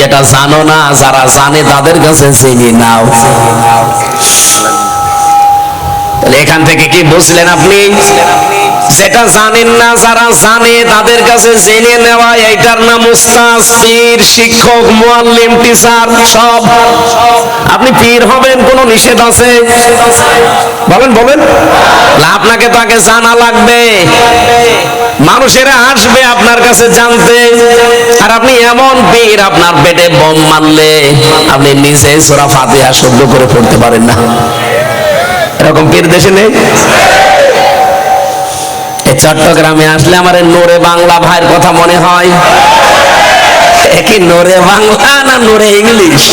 যেটা জানো না, যারা জানে তাদের কাছে চিনি নাও তাহলে এখান থেকে কি বুঝলেন আপনি? যেটা জানেন না, যারা জানে তাদের কাছে জেনে নেওয়া, এইটার নাম উস্তাদ, পীর, শিক্ষক মুআল্লিম টিচার, সব। আপনি পীর হবেন, কোনো নিষেধ আছে? বলেন বলেন। আপনাকে তো আগে জানা লাগবে। মানুষেরা আসবে আপনার কাছে জানতে। আর আপনি এমন পীর আপনার পেটে বোম মারলে আপনি নিজে সোরা ফাতিহা শুদ্ধ করে পড়তে পারেন না। এরকম পীর দেশে নেই? চট্টগ্রামে আসলে আমার নোরে বাংলা ভাইয়ের কথা মনে হয়। কি নোরে বাংলা না নোরে ইংলিশ?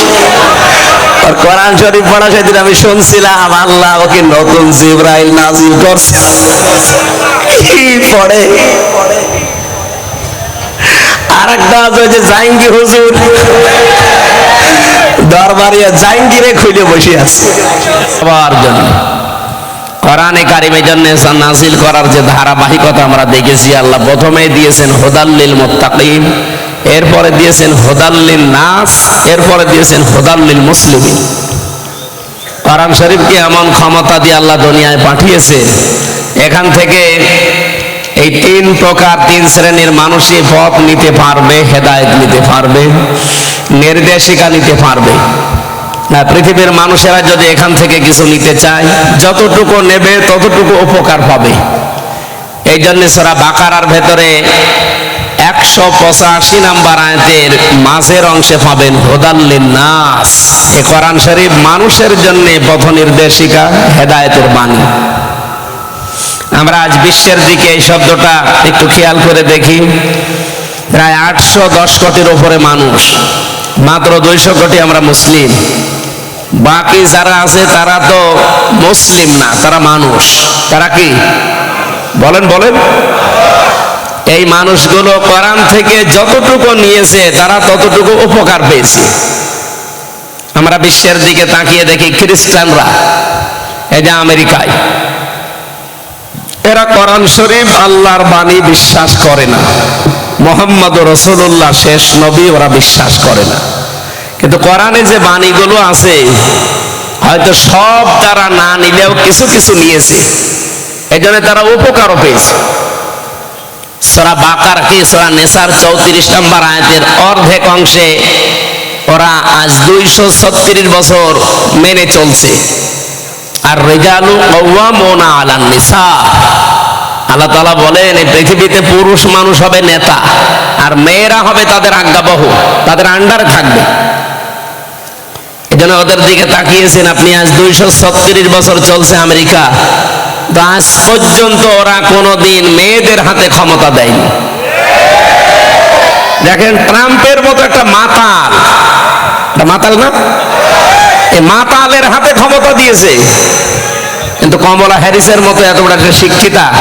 আর কোরআন শরীফ পড়া সেদিন আমি শুনছিলাম, আল্লাহ ওকে নতুন জিব্রাইল নাজিল করছে। পড়ে? আর একটা আছে হুজুর। দরবারিয়া খুলে বসে আছে। সবার জন্য। কোরআনে কারিমের জন্য করার যে ধারাবাহিকতা আমরা দেখেছি, আল্লাহ প্রথমে দিয়েছেন হোদাল্লিল মোত্তাকিম এরপরে দিয়েছেন হোদাল্লিল নাস, এরপরে দিয়েছেন হোদাল্লিল মুসলিমিন। কোরআন শরীফকে এমন ক্ষমতা দিয়ে আল্লাহ দুনিয়ায় পাঠিয়েছে। এখান থেকে এই তিন প্রকার তিন শ্রেণির মানুষই পথ নিতে পারবে, হেদায়েত নিতে পারবে, নির্দেশিকা নিতে পারবে। না, পৃথিবীর মানুষেরা যদি এখান থেকে কিছু নিতে চায়, যতটুকু নেবে ততটুকু উপকার পাবে। এই জন্য সারা বাকারার ভেতরে একশো পঁচাশি নাম্বার আয়াতের মাঝের অংশে পাবেন হোদাল্লিন নাস এ কোরআন শরীফ মানুষের জন্য পথ নির্দেশিকা বাণী। আমরা আজ বিশ্বের দিকে এই শব্দটা একটু খেয়াল করে দেখি। প্রায় আটশো দশ কোটির ওপরে মানুষ, মাত্র দুইশো কোটি আমরা মুসলিম। বাকি যারা আছে, তারা তো মুসলিম না, তারা মানুষ। তারা কি? বলেন বলেন। এই মানুষগুলো কোরআন থেকে যতটুকু নিয়েছে, তারা ততটুকু উপকার পেয়েছে। আমরা বিশ্বের দিকে তাকিয়ে দেখি খ্রিস্টানরা, এই যে আমেরিকায়। এরা কোরআন শরীফ আল্লাহর বাণী বিশ্বাস করে না। মোহাম্মদ রসুল্লাহ শেষ নবী ওরা বিশ্বাস করে না। কিন্তু কোরআনে যে বাণীগুলো আছে, হয়তো সব তারা না নিলেও কিছু কিছু নিয়েছে। এই তারা উপকারও পেয়েছে। সোরা বাকার কি? সোরা নেসার চৌত্রিশ নম্বর আয়াতের অর্ধেক অংশে ওরা আজ দুইশো ছত্রিশ বছর মেনে চলছে। আর রেজালু কৌয়ামোনা আলান নিসা। আল্লাহ তালা বলেন, এই পৃথিবীতে পুরুষ মানুষ হবে নেতা, আর মেয়েরা হবে তাদের আজ্ঞাবহ, তাদের আন্ডারে থাকবে। এজন্য ওদের দিকে তাকিয়েছেন আপনি, আজ দুইশো ছত্রিশ বছর চলছে আমেরিকা। তো আজ পর্যন্ত ওরা কোনোদিন মেয়েদের হাতে ক্ষমতা দেয়নি। দেখেন ট্রাম্পের মতো একটা মাতাল। মাতাল না? মাতালের হাতে ক্ষমতা দিয়েছে। কিন্তু কমলা হ্যারিসের মতো এত বড় একটা শিক্ষিতা,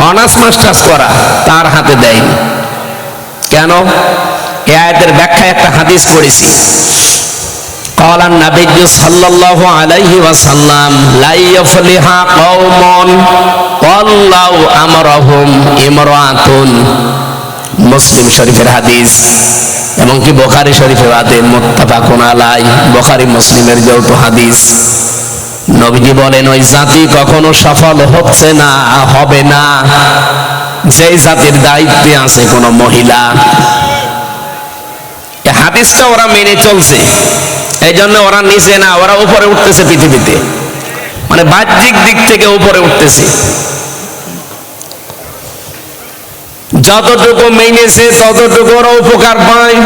অনার্স মাস্টার্স করা তার হাতে দেয়নি। কেন? এ আয়াতের ব্যাখ্যায় একটা হাদিস পড়েছি। قال النبي صلى الله عليه وسلم لا يفلح قوم والله امرهم امراه মুসলিম শরীফের হাদিস এমনকি বোখারি শরীফের হাদিস মুত্তাফাকুন আলাই বোখারি মুসলিমের যৌথ হাদিস নবীজি বলেন ওই জাতি কখনো সফল হচ্ছে না হবে না যেই জাতির দায়িত্বে আছে কোনো মহিলা এই হাদিসটা ওরা মেনে চলছে এই জন্য ওরা নিচে না, ওরা উপরে উঠতেছে পৃথিবীতে। মানে বাহ্যিক দিক থেকে উপরে উঠতেছে। যতটুকু মেনেছে, ততটুকু ওরা উপকার পায়।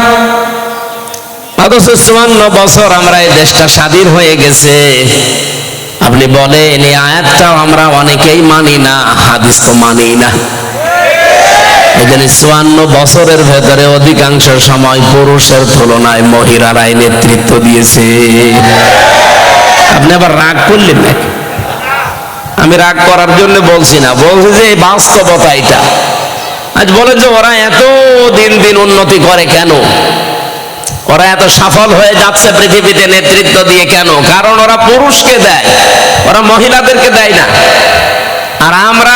চুয়ান্ন বছর আমরা এই দেশটা স্বাধীন হয়ে গেছে। আপনি বলেন, এই আয়াতটাও আমরা অনেকেই মানি না, হাদিস তো মানি না। জন্য চুয়ান্ন বছরের ভেতরে অধিকাংশ সময় পুরুষের তুলনায় মহিলারাই নেতৃত্ব দিয়েছে। আপনি আবার রাগ করলেন নাকি? আমি রাগ করার জন্য বলছি না, বলছি যে বাস্তবতা এটা। আজ বলে যে ওরা এত দিন দিন উন্নতি করে কেন? ওরা এত সফল হয়ে যাচ্ছে পৃথিবীতে নেতৃত্ব দিয়ে কেন? কারণ ওরা পুরুষকে দেয়, ওরা মহিলাদেরকে দেয় না। আর আমরা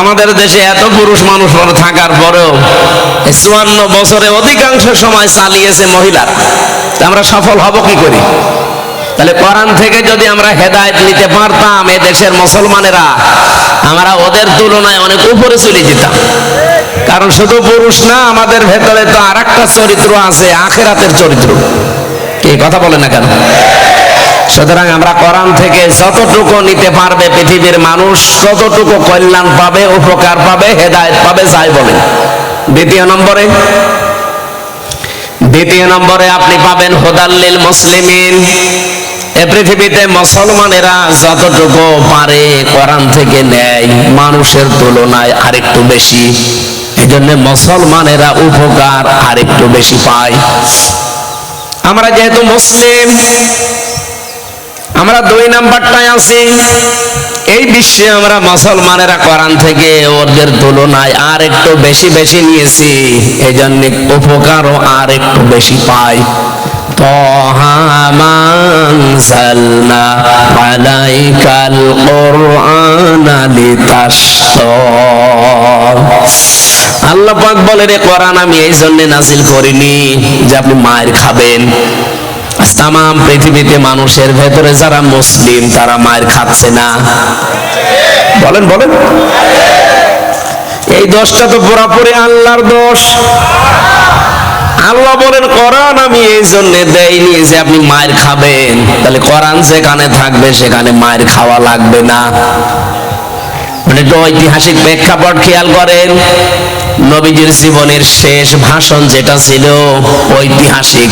আমাদের দেশে এত পুরুষ মানুষ থাকার পরেও চুয়ান্ন বছরে অধিকাংশ সময় চালিয়েছে মহিলার। আমরা সফল হব কি করি? তাহলে কোরআন থেকে যদি আমরা হেদায়েত নিতে পারতাম এ দেশের মুসলমানেরা, আমরা ওদের তুলনায় অনেক উপরে চলে যেতাম। কারণ শুধু পুরুষ না, আমাদের ভেতরে তো আর একটা চরিত্র আছে, আখেরাতের চরিত্র। কে কথা বলে না কেন? সুতরাং আমরা কোরআন থেকে যতটুকু নিতে পারবে পৃথিবীর মানুষ ততটুকু কল্যাণ পাবে, উপকার পাবে, হেদায়েত পাবে, যাই বলেন। দ্বিতীয় নম্বরে দ্বিতীয় নম্বরে আপনি পাবেন হোদাল্লিল মুসলিমিন। এ পৃথিবীতে মুসলমানেরা যতটুকু পারে কোরআন থেকে নেয়, মানুষের তুলনায় আরেকটু বেশি। এই জন্য মুসলমানেরা উপকার আরেকটু বেশি পায়। আমরা যেহেতু মুসলিম আমরা দুই নাম্বারটায় আছি। এই বিশ্বে আমরা মুসলমানেরা কোরআন থেকে ওদের তুলনায় আর একটু বেশি বেশি নিয়েছি। এই জন্য উপকারও আর একটু বেশি পাই। তহামানসালনা আলাইকাল কোরআনা লিতাশকা আল্লাহ পাক বলে রে কোরআন আমি এই জন্য নাজিল করিনি যে আপনি মায়ের খাবেন। আজ তাম পৃথিবীতে মানুষের ভেতরে যারা মুসলিম তারা মায়ের খাচ্ছে না। বলেন বলেন। এই দোষটা তো পুরাপুরি আল্লাহর দোষ। আল্লাহ বলেন কোরআন আমি এই জন্য দেইনি যে আপনি মায়ের খাবেন। তাহলে কোরআন যেখানে থাকবে সেখানে মায়ের খাওয়া লাগবে না। মানে একটু ঐতিহাসিক প্রেক্ষাপট খেয়াল করেন নবীজির জীবনের শেষ ভাষণ যেটা ছিল ঐতিহাসিক।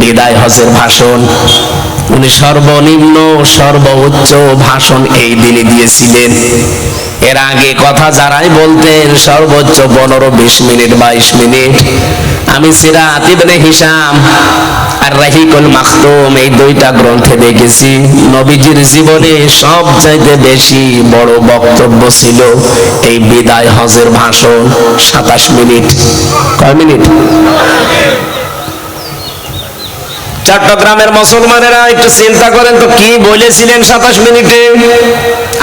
বিদায় হজের ভাষণ। উনি সর্বনিম্ন, সর্বোচ্চ ভাষণ এই দিনে দিয়েছিলেন। এর আগে কথা যারাই বলতেন, সর্বোচ্চ পনেরো, বিশ মিনিট, বাইশ মিনিট। আমি সিরাত ইবনে হিসাম আর রাহিকুল মাখতুম এই দুইটা গ্রন্থে দেখেছি। নবীজির জীবনে সব চাইতে বেশি বড় বক্তব্য ছিল এই বিদায় হজের ভাষণ, সাতাশ মিনিট। কয় মিনিট? চট্টগ্রামের মুসলমানেরা একটু চিন্তা করেন তো কি বলেছিলেন সাতাশ মিনিটে?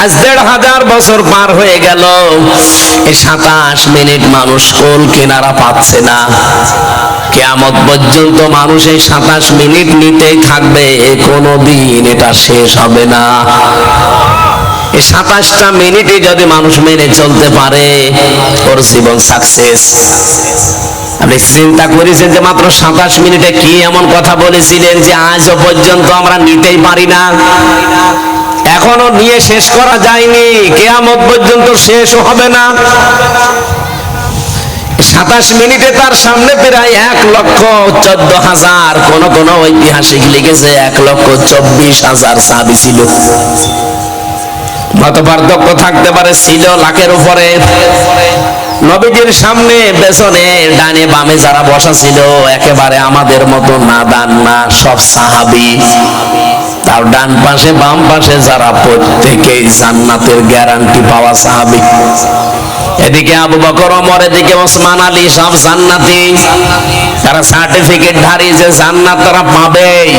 আজ দেড় হাজার বছর পার হয়ে গেল। এই সাতাশ মিনিট মানুষ কোল কেনারা পাচ্ছে না। কেয়ামত পর্যন্ত মানুষ এই সাতাশ মিনিট নিতেই থাকবে কোনো দিন এটা শেষ হবে না। সাতাশটা মিনিটে যদি মানুষ মেনে চলতে পারে, ওর জীবন সাকসেস আপনি চিন্তা করেছেন যে মাত্র সাতাশ মিনিটে কি এমন কথা বলেছিলেন যে আজও পর্যন্ত আমরা নিতেই পারি না? এখনও নিয়ে শেষ করা যায়নি, কেয়ামত পর্যন্ত শেষও হবে না। সাতাশ মিনিটে তার সামনে প্রায় এক লক্ষ চোদ্দ হাজার, কোন কোন ঐতিহাসিক লিখেছে, এক লক্ষ চব্বিশ হাজার সাবি ছিল। মত পার্থক্য থাকতে পারে, ছিল লাখের উপরে। নবীজির সামনে, পেছনে, ডানে, বামে যারা বসা ছিল, একেবারে আমাদের মতো না দান না, সব সাহাবি। তার ডান পাশে, বাম পাশে যারা প্রত্যেকেই জান্নাতের গ্যারান্টি পাওয়া সাহাবি। এদিকে আবু বকর এদিকে ওসমান আলী, সব জান্নাতি। তারা সার্টিফিকেট ধারী যে জান্নাত তারা পাবেই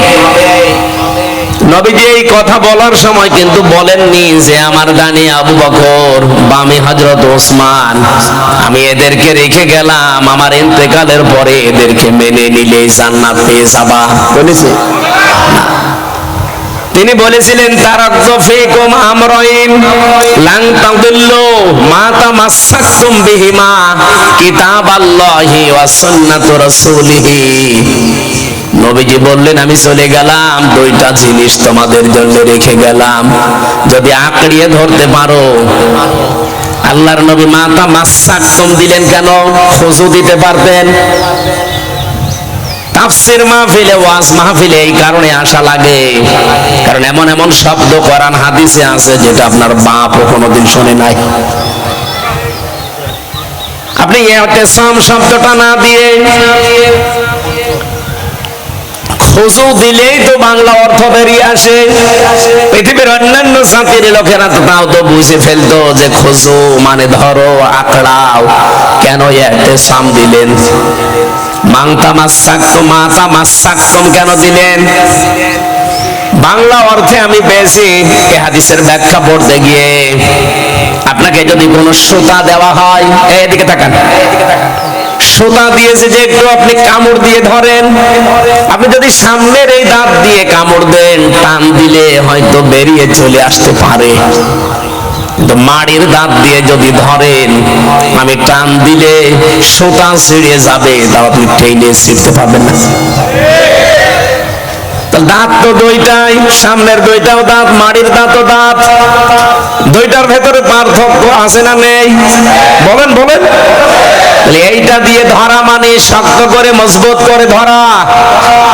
নবীজি এই কথা বলার সময় কিন্তু বলেননি যে আমার ডানে আবু বকর বামে হজরত ওসমান। আমি এদেরকে রেখে গেলাম আমার ইন্তেকালের পরে এদেরকে মেনে নিলে জান্নাত পেয়ে যাবা। বলেছে। তিনি বলেছিলেন তারাক্তু ফীকুম আমরাইন লান তাদিল্লু মা তামাসসাকতুম বিহিমা কিতাবাল্লাহি ওয়া সুন্নাতু রাসূলিহি। নবীজি বললেন, আমি চলে গেলাম। দুইটা জিনিস তোমাদের জন্য রেখে গেলাম। যদি আঁকড়িয়ে ধরতে পারো। আল্লাহর নবী মাতা মাসাকতুম দিলেন কেন? খুশু দিতে পারতেন। তাফসির মাহফিলে, ওয়াজ মাহফিলে এই কারণে আসা লাগে। কারণ এমন এমন শব্দ, কোরআন, হাদিসে আছে যেটা আপনার বাপও কোনোদিন শুনে নাই। আপনি ইহতেসাম শব্দটা না দিয়ে খুজু দিলেই তো বাংলা অর্থ বেরিয়ে আসে। পৃথিবীর অন্যান্য জাতির লোকেরা তো তাও তো বুঝে ফেলতো যে খুজু মানে ধরো আঁকড়াও। কেন এতে সাম দিলেন? মাংতা মাসাক্তম মাতা মাসাক্তম কেন দিলেন? বাংলা অর্থে আমি পেয়েছি এ হাদিসের ব্যাখ্যা পড়তে গিয়ে। আপনাকে যদি কোনো সুতা দেওয়া হয়, এই এদিকে তাকান। সুতা দিয়েছে যে একটু আপনি কামড় দিয়ে ধরেন। আপনি যদি সামনের এই দাঁত দিয়ে কামড় দেন, টান দিলে হয়তো বেরিয়ে চলে আসতে পারে। কিন্তু মাড়ির দাঁত দিয়ে যদি ধরেন আমি টান দিলে সুতা ছিঁড়ে যাবে, তাও আপনি টেনে ছিঁড়তে পারবেন না। দাঁত তো দুইটাই, সামনের দুইটাও দাঁত, মাড়ির দাঁতও দাঁত। দুইটার ভেতরে পার্থক্য আছে না নেই? বলেন বলেন। এইটা দিয়ে ধরা মানে শক্ত করে, মজবুত করে ধরা।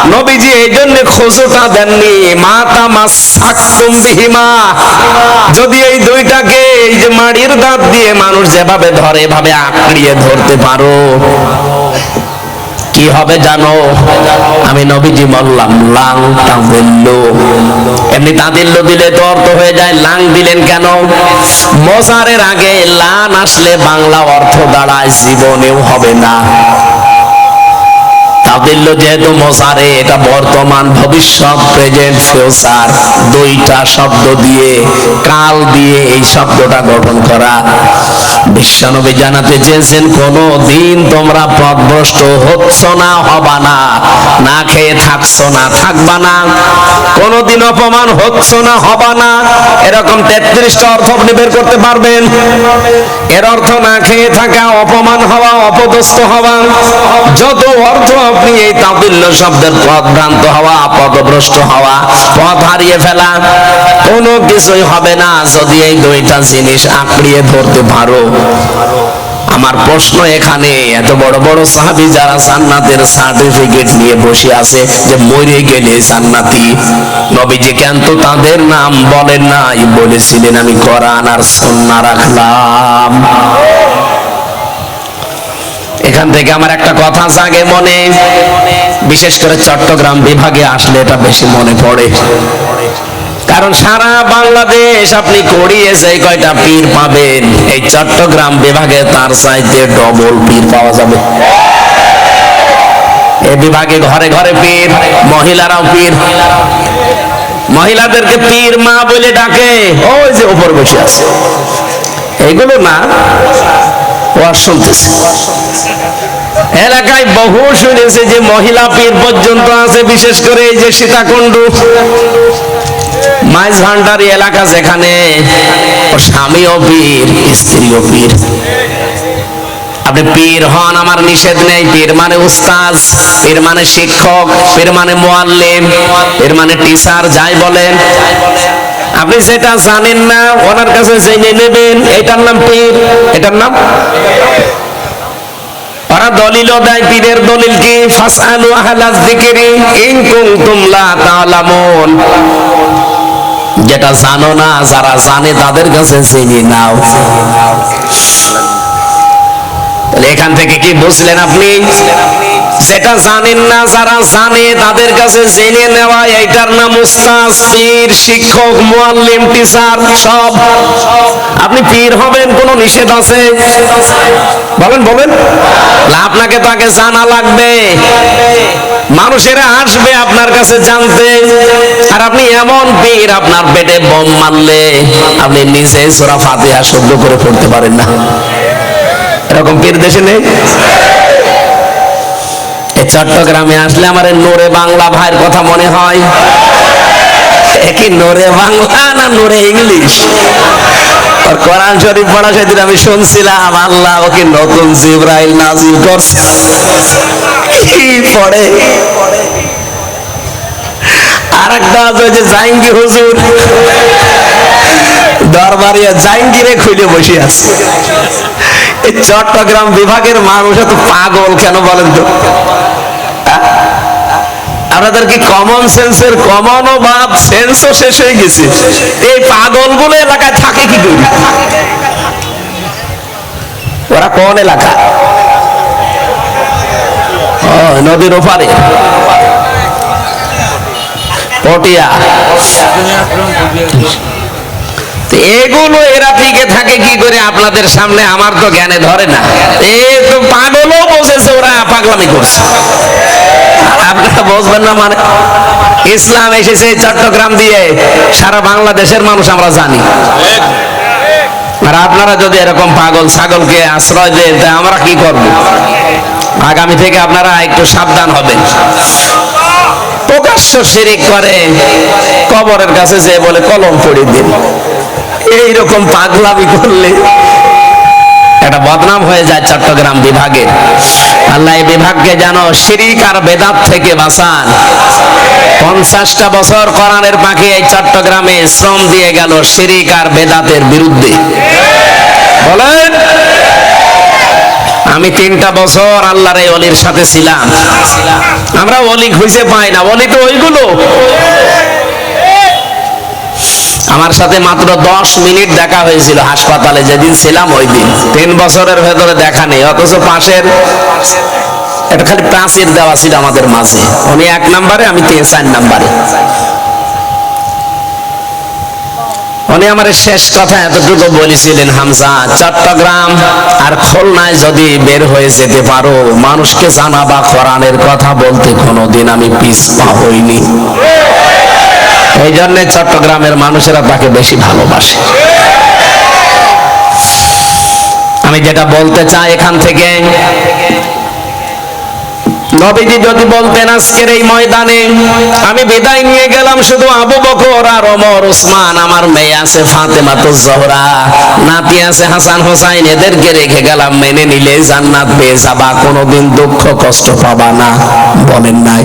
নবীজি এই জন্য খোঁজোটা দেননি। মাতা মাস সাকুম বিহিমা। যদি এই দুইটাকে এই যে মাড়ির দাঁত দিয়ে মানুষ যেভাবে ধরে, এভাবে আঁকড়িয়ে ধরতে পারো। কি হবে জানো? আমি নবীজি বললাম, লাং তাদিল্ল এমনি তাদিল্ল দিলে তো অর্থ হয়ে যায়, লাং দিলেন কেন? মজারের আগে লান আসলে বাংলা অর্থ দাঁড়ায়, জীবনেও হবে না। তাদিল্ল যেহেতু মজারে, এটা বর্তমান ভবিষ্যৎ প্রেজেন্ট ফিউচার দুইটা শব্দ দিয়ে, কাল দিয়ে এই শব্দটা গঠন করা। বিশ্বনবী জানাতে চেয়েছেন কোন দিন তোমরা পথভ্রষ্ট হচ্ছ না, হবা না না খেয়ে থাকছ না, থাকবা না। কোনদিন অপমান হচ্ছ না, হবা না। এরকম তেত্রিশটা অর্থ আপনি বের করতে পারবেন। এর অর্থ না খেয়ে থাকা, অপমান হওয়া, অপদস্থ হওয়া। যত অর্থ আপনি এই তাবিল্য শব্দের পথ ভ্রান্ত হওয়া, পদভ্রষ্ট হওয়া, পথ হারিয়ে ফেলা কিছুই হবে না যদি এই দুইটা জিনিস আঁকড়িয়ে ধরতে পারো। আমার প্রশ্ন এখানে, এত বড় বড় সাহাবি যারা জান্নাতের সার্টিফিকেট নিয়ে বসে আছে যে মরে গেলে জান্নাতি নবীজি কেন তো তাদের নাম বলেন নাই, বলেছিলেন আমি কোরআন আর সন্না রাখলাম। এখান থেকে আমার একটা কথা জাগে মনে। বিশেষ করে চট্টগ্রাম বিভাগে আসলে এটা বেশি মনে পড়ে। কারণ সারা বাংলাদেশ আপনি করিয়ে সেই কয়টা পীর পাবেন এই চট্টগ্রাম বিভাগে তার চাইতে ডবল পীর পাওয়া যাবে। এ বিভাগে ঘরে ঘরে পীর মহিলারাও পীর। মহিলাদেরকে পীর মা বলে ডাকে। ওই যে উপর বসে আছে। এগুলো না ওয়াজ শুনতেছে এলাকায় বহু শুনেছে যে মহিলা পীর পর্যন্ত আছে, বিশেষ করে এই যে সীতাকুণ্ডু। মাইজ ভান্ডারি এলাকা যেখানে স্বামীও পীর, স্ত্রীও পীর। আপনি পীর হন, আমার নিষেধ নেই। পীর মানে উস্তাজ পীর মানে শিক্ষক, পীর মানে মোয়াল্লিম, পীর মানে টিচার, যাই বলেন। আপনি সেটা জানেন না, ওনার কাছে জেনে নেবেন, এটার নাম পীর। এটার নাম? ওরা দলিল পীরের দলিল কি? ফাসআলু আহলাজ যিকরি যেটা জানো না, যারা জানে, তাদের কাছে জেনে নাও। তাহলে এখান থেকে কি বুঝলেন আপনি? যেটা জানেন না, যারা জানে তাদের কাছে জেনে নেওয়া, এইটার নাম উস্তাদ, পীর, শিক্ষক মুআল্লিম টিচার, সব। আপনি পীর হবেন, কোনো নিষেধ আছে? বলেন বলেন। আপনাকে তো আগে জানা লাগবে। মানুষেরা আসবে আপনার কাছে জানতে। আর আপনি এমন পীর, আপনার পেটে বোম মারলে আপনি নিজে সোরা ফাতিহা শুদ্ধ করে পড়তে পারেন না। এরকম পীর দেশে নেই? চট্টগ্রামে আসলে আমার নোরে বাংলা ভাইয়ের কথা মনে হয়। এ কি নোরে বাংলা না নোরে ইংলিশ? কোরআন শরীফ পড়া সেদিন আমি শুনছিলাম, আল্লাহ ওকে নতুন জিব্রাইল নাজিল করছে। কি পড়ে? আছে যে জাইঙ্গি হুজুর। দরবারিয়া জাইঙ্গিরে খুলে বসে আছে। এই চট্টগ্রাম বিভাগের মানুষ এত পাগল কেন বলেন তো? হ্যাঁ? আপনাদের কি কমন সেন্সের কমন ভাব সেন্সও শেষ হয়ে গেছে? এই পাগলগুলো এলাকায় থাকে কি করি? ওরা কোন এলাকা? নদীর ওপারে। পটিয়া। এগুলো এরা টিকে থাকে কি করে? আপনাদের সামনে আমার তো জ্ঞানে ধরে না। এ তো পাগলও বসেছে ওরা পাগলামি করছে। আপনারা মানে ইসলাম এসেছে চট্টগ্রাম দিয়ে, সারা বাংলাদেশের মানুষ আমরা জানি। আর আপনারা যদি এরকম পাগল ছাগলকে আশ্রয় দেন, তা আমরা কি করব? আগামী থেকে আপনারা একটু সাবধান হবেন। প্রকাশ্য শিরিক করে, কবরের কাছে যে বলে, কলম পড়ে দিন। এইরকম পাগলামি করলে একটা বদনাম হয়ে যায় চট্টগ্রাম বিভাগে। আল্লাহ এই বিভাগকে যেন শিরিক আর বেদাত থেকে বাঁচান। পঞ্চাশটা বছর কোরআনের পাখি এই চট্টগ্রামে শ্রম দিয়ে গেল শিরিক আর বেদাতের বিরুদ্ধে। বলেন, আমি তিনটা বছর আল্লাহর এই অলির সাথে ছিলাম। আমরা অলি খুঁজে পাই না, অলি তো ওইগুলো। আমার সাথে মাত্র দশ মিনিট দেখা হয়েছিল হাসপাতালে, যেদিন ছিলাম ওই দিন। তিন বছরের ভেতরে দেখা নেই, অথচ পাশের এটা খালি প্রাচীর দেওয়া ছিল আমাদের মাঝে। উনি এক নাম্বারে, আমি তিন, চার নাম্বারে। উনি আমার শেষ কথা এতটুকু বলেছিলেন, হামজা, চট্টগ্রাম আর খুলনায় যদি বের হয়ে যেতে পারো, মানুষকে জানাবা, কোরআনের কথা বলতে কোনোদিন আমি পিছপা হইনি। এই জন্য চট্টগ্রামের মানুষেরা তাকে বেশি ভালোবাসে। আমি যেটা বলতে চাই এখান থেকে, নবীজি যদি বলতেন আজকের এই ময়দানে, আমি বিদায় নিয়ে গেলাম শুধু আবু বকর আর ওমর ওসমান আমার মেয়ে আছে ফাতেমা তো জহরা, নাতি আছে হাসান হোসাইন, এদেরকে রেখে গেলাম, মেনে নিলে জান্নাত পেয়ে যাবা, কোনোদিন দুঃখ কষ্ট পাবা না, বলেন নাই।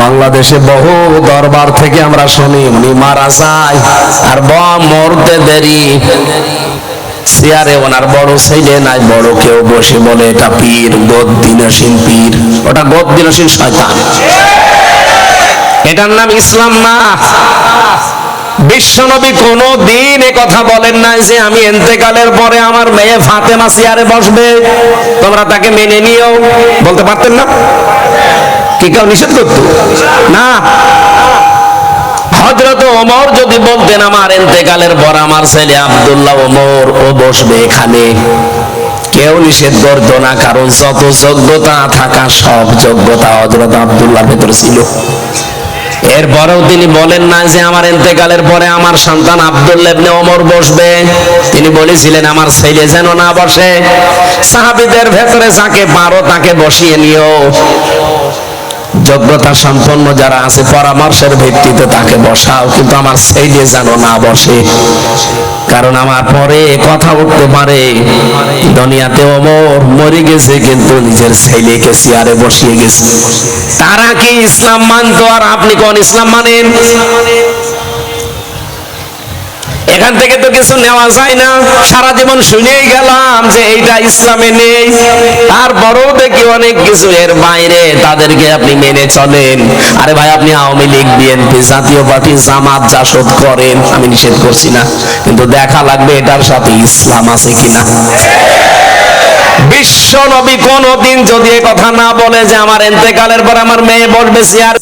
বাংলাদেশে বহু দরবার থেকে আমরা শুনি, উনি মারা যায় আর ব মরতে দেরি। চেয়ারে ওনার বড় ছেলে নাই, বড় কেউ বসে বলে, এটা পীর গদ্দিনসীন পীর। ওটা গদ্দিনসীন শয়তান। এটার নাম ইসলাম না। বিশ্বনবী কোন দিন কথা বলেন নাই যে, আমি এন্তেকালের পরে আমার মেয়ে ফাতেমা চেয়ারে বসবে। তোমরা তাকে মেনে নিও। বলতে পারতেন না? কি কেউ নিষেধ করতো? না। হজরত ওমর যদি বলতেন, আমার এন্তেকালের পর আমার ছেলে আব্দুল্লাহ ওমর, ও বসবে এখানে। কেউ নিষেধ করতো না, কারণ যত যোগ্যতা থাকা সব যোগ্যতা হজরত আব্দুল্লাহ ভেতর ছিল। এরপরেও তিনি বলেন না যে, আমার এন্তেকালের পরে আমার সন্তান আব্দুল্লাহ ইবনে ওমর বসবে। তিনি বলেছিলেন, আমার ছেলে যেন না বসে। সাহাবিদের ভেতরে যাকে পারো তাকে বসিয়ে নিও। যোগ্যতা সম্পন্ন যারা আছে, পরামর্শের ভিত্তিতে তাকে বসাও। কিন্তু আমার সেই দিয়ে যেন না বসে। কারণ আমার পরে কথা উঠতে পারে দুনিয়াতে অমর মরে গেছে, কিন্তু নিজের ছেলেকে চেয়ারে বসিয়ে গেছে। তারা কি ইসলাম মানতো আর আপনি কোন ইসলাম মানেন? এখান থেকে তো কিছু নেওয়া যায় না। সারা জীবন শুনেই গেলাম যে এইটা ইসলামে নেই। তারপরেও দেখি অনেক কিছু এর বাইরে তাদেরকে আপনি মেনে চলেন। আরে ভাই, আপনি আওয়ামী লীগ, বিএনপি জাতীয় পার্টি, জামাত জাসদ করেন, আমি নিষেধ করছি না। কিন্তু দেখা লাগবে এটার সাথে ইসলাম আছে কিনা। বিশ্ব নবী কোনদিন যদি কথা না বলে যে আমার এন্তেকালের পর আমার মেয়ে বলবে চেয়ার